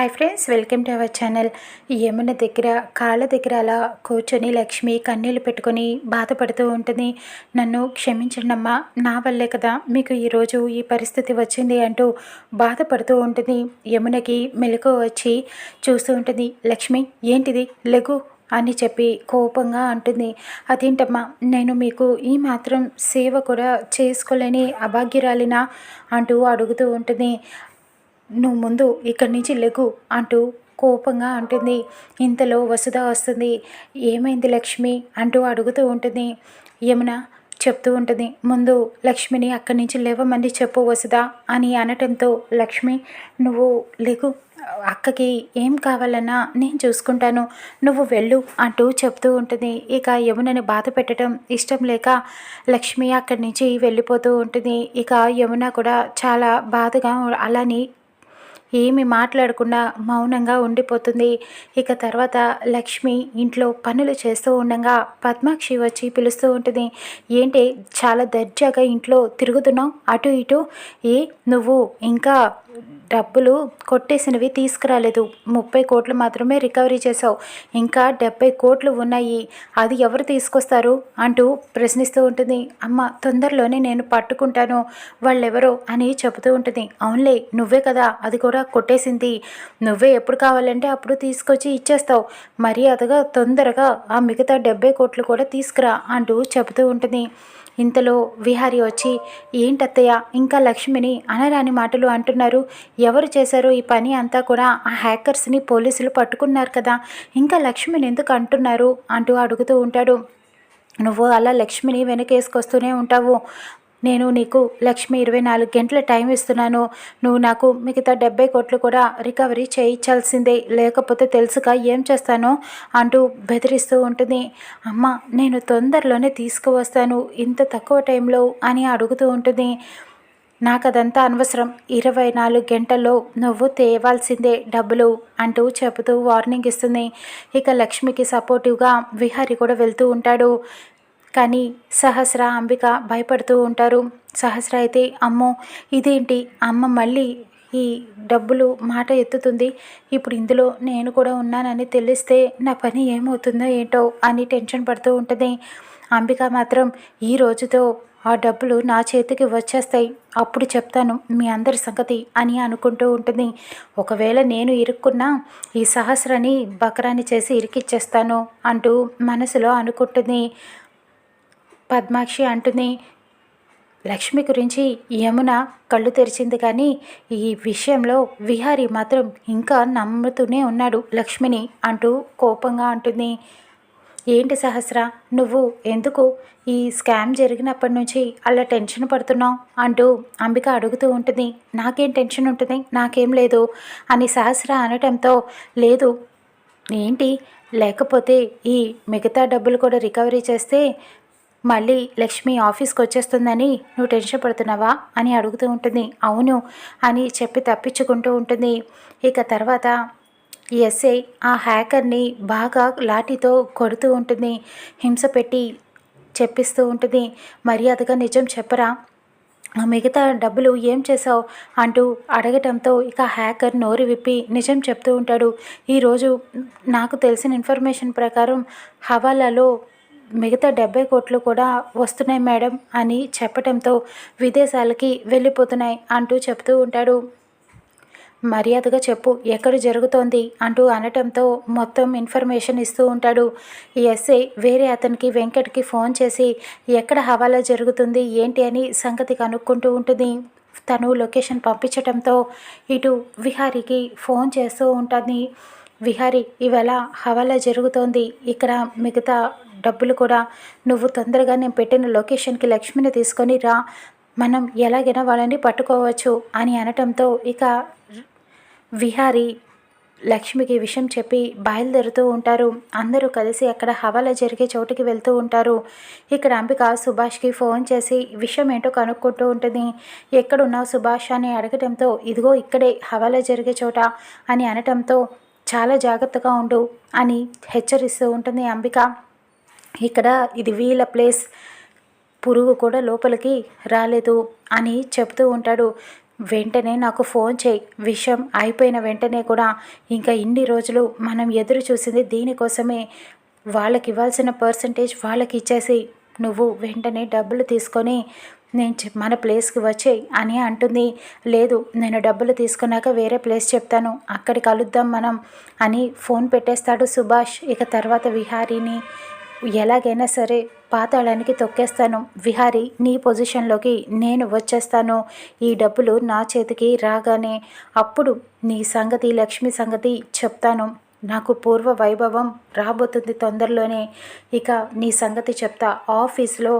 Hi friends welcome to our channel Yamuna దగ్గర కాళ్ళ దగ్గర అలా కూర్చొని లక్ష్మి కన్నీళ్ళు పెట్టుకొని బాధపడుతూ ఉంటుంది. నన్ను క్షమించండి అమ్మా నా వల్లే కదా మీకు ఈరోజు ఈ పరిస్థితి వచ్చింది అంటూ బాధపడుతూ ఉంటుంది. యమునకి మెలకు వచ్చి చూస్తూ ఉంటుంది లక్ష్మి ఏంటిది? లెగు అని చెప్పి కోపంగా అంటుంది. అదేంటమ్మా నేను మీకు ఈ మాత్రం సేవ కూడా చేసుకోలేని అభాగ్యురాలినా? అంటూ అడుగుతూ ఉంటుంది. నువ్వు ముందు ఇక్కడి నుంచి లెగు అంటూ కోపంగా అంటుంది. ఇంతలో వసుధ వస్తుంది. ఏమైంది లక్ష్మి? అంటూ అడుగుతూ ఉంటుంది. యమున చెప్తూ ఉంటుంది. ముందు లక్ష్మిని అక్కడి నుంచి లేవమని చెప్పు వసుధ అని అనటంతో లక్ష్మి నువ్వు లెగు. అక్కకి ఏం కావాలన్నా నేను చూసుకుంటాను. నువ్వు వెళ్ళు అంటూ చెప్తూ ఉంటుంది. ఇక యమునని బాధ పెట్టడం ఇష్టం లేక లక్ష్మి అక్కడి నుంచి వెళ్ళిపోతూ ఉంటుంది. ఇక యమున కూడా చాలా బాధగా అలానే ఏమి మాట్లాడకుండా మౌనంగా ఉండిపోతుంది. ఇక తర్వాత లక్ష్మి ఇంట్లో పనులు చేస్తూ ఉండగా పద్మాక్షి వచ్చి పిలుస్తూ ఉంటుంది. ఏంటి చాలా దర్జాగా ఇంట్లో తిరుగుతున్నావు? అటు ఇటు? ఏ నువ్వు ఇంకా డబ్బులు కొట్టేసినవి తీసుకురాలేదు. ముప్పై కోట్లు మాత్రమే రికవరీ చేశావు. ఇంకా డెబ్బై కోట్లు ఉన్నాయి. అది ఎవరు తీసుకొస్తారు? అంటూ ప్రశ్నిస్తూ ఉంటుంది. అమ్మ తొందరలోనే నేను పట్టుకుంటాను. వాళ్ళెవరో అని చెబుతూ ఉంటుంది. అవునులే నువ్వే కదా అది కూడా కొట్టేసింది. నువ్వే ఎప్పుడు కావాలంటే అప్పుడు తీసుకొచ్చి ఇచ్చేస్తావు. మర్యాదగా తొందరగా ఆ మిగతా డెబ్బై కోట్లు కూడా తీసుకురా అంటూ చెబుతూ ఉంటుంది. ఇంతలో విహారి వచ్చి ఏంటత్తయ్య ఇంకా లక్ష్మిని అనరాని మాటలు అంటున్నారు. ఎవరు చేశారు? ఈ పని అంతా కూడా ఆ హ్యాకర్స్ని పోలీసులు పట్టుకున్నారు కదా. ఇంకా లక్ష్మిని ఎందుకు అంటున్నారు? అంటూ అడుగుతూ ఉంటాడు. నువ్వు అలా లక్ష్మిని వెనకేసుకొస్తూనే ఉంటావు. నేను నీకు లక్ష్మి ఇరవై నాలుగు గంటల టైం ఇస్తున్నాను. నువ్వు నాకు మిగతా డెబ్బై కోట్లు కూడా రికవరీ చేయించాల్సిందే. లేకపోతే తెలుసుగా ఏం చేస్తానో అంటూ బెదిరిస్తూ ఉంటుంది. అమ్మ నేను తొందరలోనే తీసుకువస్తాను. ఇంత తక్కువ టైంలో అని అడుగుతూ ఉంటుంది. నాకు అదంతా అనవసరం. ఇరవై నాలుగు గంటల్లో నువ్వు తేవాల్సిందే డబ్బులు అంటూ చెబుతూ వార్నింగ్ ఇస్తుంది. ఇక లక్ష్మికి సపోర్టివ్గా విహారి కూడా వెళ్తూ ఉంటాడు. కానీ సహస్ర అంబిక భయపడుతూ ఉంటారు. సహస్ర అయితే అమ్మో ఇదేంటి? అమ్మ మళ్ళీ ఈ డబ్బులు మాట ఎత్తుతుంది. ఇప్పుడు ఇందులో నేను కూడా ఉన్నానని తెలిస్తే నా పని ఏమవుతుందో ఏంటో అని టెన్షన్ పడుతూ ఉంటుంది. అంబిక మాత్రం ఈ రోజుతో ఆ డబ్బులు నా చేతికి వచ్చేస్తాయి. అప్పుడు చెప్తాను మీ అందరి సంగతి అని అనుకుంటూ ఉంటుంది. ఒకవేళ నేను ఇరుక్కున్నా ఈ సహస్రని బకరాన్ని చేసి ఇరికిచ్చేస్తాను అంటూ మనసులో అనుకుంటుంది. పద్మాక్షి అంటుంది లక్ష్మి గురించి యమున కళ్ళు తెరిచింది కానీ ఈ విషయంలో విహారీ మాత్రం ఇంకా నమ్ముతూనే ఉన్నాడు లక్ష్మిని అంటూ కోపంగా అంటుంది. ఏంటి సహస్ర? నువ్వు ఎందుకు ఈ స్కామ్ జరిగినప్పటి నుంచి అలా టెన్షన్ పడుతున్నావు? అంటూ అంబిక అడుగుతూ ఉంటుంది. నాకేం టెన్షన్ ఉంటుంది? నాకేం లేదు అని సహస్ర అనటంతో లేదు. ఏంటి? లేకపోతే ఈ మిగతా డబ్బులు కూడా రికవరీ చేస్తే మళ్ళీ లక్ష్మి ఆఫీస్కి వచ్చేస్తుందని నువ్వు టెన్షన్ పడుతున్నావా? అని అడుగుతూ ఉంటుంది. అవును అని చెప్పి తప్పించుకుంటూ ఉంటుంది. ఇక తర్వాత ఎస్ఐ ఆ హ్యాకర్ని బాగా లాఠీతో కొడుతూ ఉంటుంది హింస పెట్టి చెప్పిస్తూ ఉంటుంది. మర్యాదగా నిజం చెప్పరా? మిగతా డబ్బులు ఏం చేసావు అంటూ అడగటంతో ఇక హ్యాకర్ నోరు విప్పి నిజం చెప్తూ ఉంటాడు. ఈరోజు నాకు తెలిసిన ఇన్ఫర్మేషన్ ప్రకారం హవాలాలో మిగతా డెబ్బై కోట్లు కూడా వస్తున్నాయి మేడం అని చెప్పటంతో విదేశాలకి వెళ్ళిపోతున్నాయి అంటూ చెప్తూ ఉంటాడు. మర్యాదగా చెప్పు ఎక్కడ జరుగుతోంది అంటూ అనటంతో మొత్తం ఇన్ఫర్మేషన్ ఇస్తూ ఉంటాడు. ఈ ఎస్ఐ వేరే అతనికి వెంకట్కి ఫోన్ చేసి ఎక్కడ హవాలా జరుగుతుంది ఏంటి అని సంగతి కనుక్కుంటూ ఉంటుంది. తను లొకేషన్ పంపించటంతో ఇటు విహారికి ఫోన్ చేస్తూ ఉంటుంది. విహారి ఇవాళ హవాలా జరుగుతోంది. ఇక్కడ మిగతా డబ్బులు కూడా నువ్వు తొందరగా నేను పెట్టిన లొకేషన్కి లక్ష్మిని తీసుకొని రా. మనం ఎలాగైనా వాళ్ళని పట్టుకోవచ్చు అని అనటంతో ఇక విహారీ లక్ష్మికి విషయం చెప్పి బయలుదేరుతూ ఉంటారు. అందరూ కలిసి అక్కడ హవాలా జరిగే చోటుకి వెళ్తూ ఉంటారు. ఇక్కడ అంబిక సుభాష్కి ఫోన్ చేసి విషయం ఏంటో కనుక్కుంటూ ఉంటుంది. ఎక్కడున్నావు సుభాష్? అని అడగటంతో ఇదిగో ఇక్కడే హవాలా జరిగే చోట అని అనటంతో చాలా జాగ్రత్తగా ఉండు అని హెచ్చరిస్తూ ఉంటుంది అంబిక. ఇక్కడ ఇది వీళ్ళ ప్లేస్. పురుగు కూడా లోపలికి రాలేదు అని చెప్తూ ఉంటాడు. వెంటనే నాకు ఫోన్ చేయి. విషయం అయిపోయిన వెంటనే కూడా ఇంకా ఇన్ని రోజులు మనం ఎదురు చూసింది దీనికోసమే. వాళ్ళకి ఇవ్వాల్సిన పర్సంటేజ్ వాళ్ళకి ఇచ్చేసి నువ్వు వెంటనే డబ్బులు తీసుకొని నేను మన ప్లేస్కి వచ్చేయి అని అంటుంది. లేదు నేను డబ్బులు తీసుకున్నాక వేరే ప్లేస్ చెప్తాను. అక్కడికి కలుద్దాం మనం అని ఫోన్ పెట్టేస్తాడు సుభాష్. ఇక తర్వాత విహారీని ఎలాగైనా సరే పాతాళానికి తొక్కేస్తాను. విహారీ నీ పొజిషన్లోకి నేను వచ్చేస్తాను. ఈ డబ్బులు నా చేతికి రాగానే అప్పుడు నీ సంగతి లక్ష్మి సంగతి చెప్తాను. నాకు పూర్వ వైభవం రాబోతుంది తొందరలోనే. ఇక నీ సంగతి చెప్తా. ఆఫీస్లో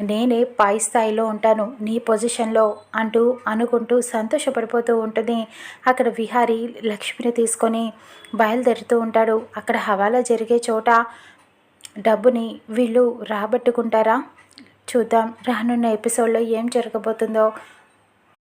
నేనే పై స్థాయిలో ఉంటాను. నీ పొజిషన్లో అంటూ అనుకుంటూ సంతోషపడిపోతూ ఉంటుంది. అక్కడ విహారీ లక్ష్మిని తీసుకొని బయలుదేరుతూ ఉంటాడు. అక్కడ హవాలా జరిగే చోట డబ్బుని వీళ్ళు రాబట్టుకుంటారా? చూద్దాం. రానున్న ఎపిసోడ్లో ఏం జరగబోతుందో